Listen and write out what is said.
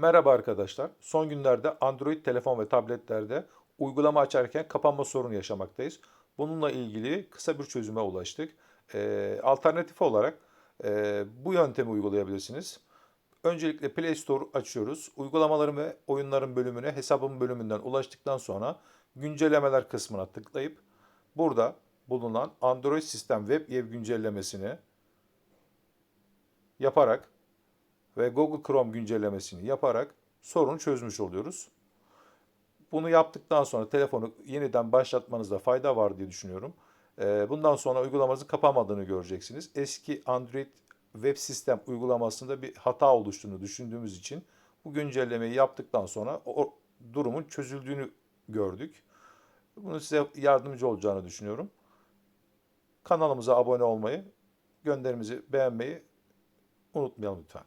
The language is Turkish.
Merhaba arkadaşlar. Son günlerde Android telefon ve tabletlerde uygulama açarken kapanma sorunu yaşamaktayız. Bununla ilgili kısa bir çözüme ulaştık. Ee, alternatif olarak e, bu yöntemi uygulayabilirsiniz. Öncelikle Play Store açıyoruz. Uygulamaların ve oyunların bölümüne hesabım bölümünden ulaştıktan sonra güncellemeler kısmına tıklayıp burada bulunan Android sistem web ev güncellemesini yaparak ve Google Chrome güncellemesini yaparak sorunu çözmüş oluyoruz. Bunu yaptıktan sonra telefonu yeniden başlatmanızda fayda var diye düşünüyorum. Ee, Bundan sonra uygulamanızın kapanmadığını göreceksiniz. Eski Android web sistem uygulamasında bir hata oluştuğunu düşündüğümüz için bu güncellemeyi yaptıktan sonra o durumun çözüldüğünü gördük. Bunu size yardımcı olacağını düşünüyorum. Kanalımıza abone olmayı, gönderimizi beğenmeyi unutmayalım lütfen.